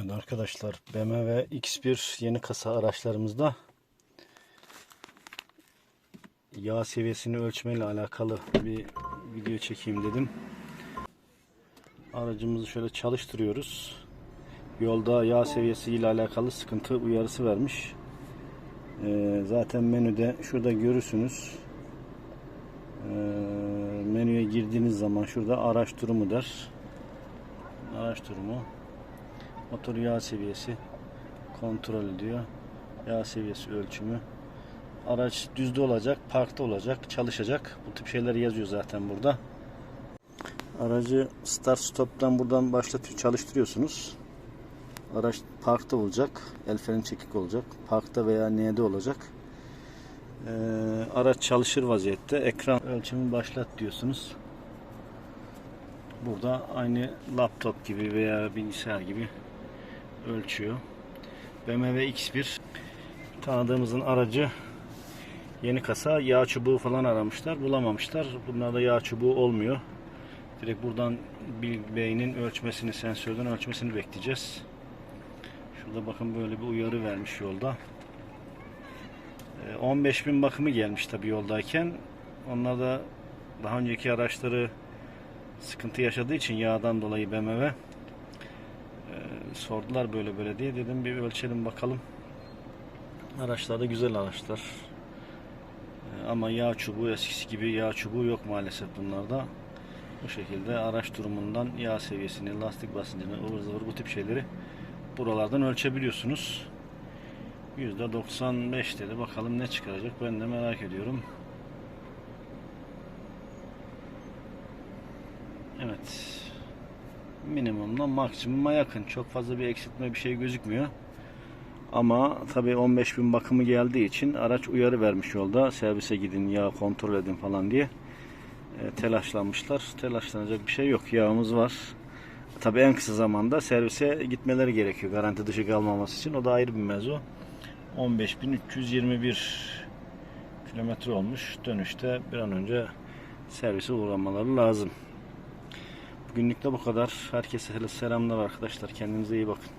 Evet arkadaşlar BMW X1 yeni kasa araçlarımızda yağ seviyesini ölçmeyle alakalı bir video çekeyim dedim. Aracımızı şöyle çalıştırıyoruz. Yolda yağ seviyesi ile alakalı sıkıntı uyarısı vermiş. Ee, zaten menüde şurada görürsünüz. Ee, menüye girdiğiniz zaman şurada araç durumu der. Araç durumu motor yağ seviyesi kontrol ediyor. Yağ seviyesi ölçümü. Araç düzde olacak, parkta olacak, çalışacak. Bu tip şeyler yazıyor zaten burada. Aracı start stop'tan buradan başlatıyor, çalıştırıyorsunuz. Araç parkta olacak, el freni çekik olacak. Parkta veya N'de olacak. Ee, araç çalışır vaziyette. Ekran ölçümü başlat diyorsunuz. Burada aynı laptop gibi veya bilgisayar gibi ölçüyor. BMW X1 tanıdığımızın aracı yeni kasa yağ çubuğu falan aramışlar bulamamışlar. Bunlarda yağ çubuğu olmuyor. Direkt buradan beynin ölçmesini sensörden ölçmesini bekleyeceğiz. Şurada bakın böyle bir uyarı vermiş yolda. Ee, 15 bin bakımı gelmiş tabi yoldayken. Onlar da daha önceki araçları sıkıntı yaşadığı için yağdan dolayı BMW sordular böyle böyle diye dedim bir ölçelim bakalım. Araçlar da güzel araçlar. E, ama yağ çubuğu eskisi gibi yağ çubuğu yok maalesef bunlarda. Bu şekilde araç durumundan yağ seviyesini, lastik basıncını, ıvır zıvır bu tip şeyleri buralardan ölçebiliyorsunuz. %95 dedi. Bakalım ne çıkaracak ben de merak ediyorum. Evet. Minimumdan maksimuma yakın. Çok fazla bir eksiltme bir şey gözükmüyor. Ama tabii 15 bin bakımı geldiği için araç uyarı vermiş yolda. Servise gidin, yağ kontrol edin falan diye. E, telaşlanmışlar. Telaşlanacak bir şey yok. Yağımız var. Tabii en kısa zamanda servise gitmeleri gerekiyor. Garanti dışı kalmaması için. O da ayrı bir mevzu. 15.321 kilometre olmuş. Dönüşte bir an önce servise uğramaları lazım. Bugünlük de bu kadar. Herkese selamlar arkadaşlar. Kendinize iyi bakın.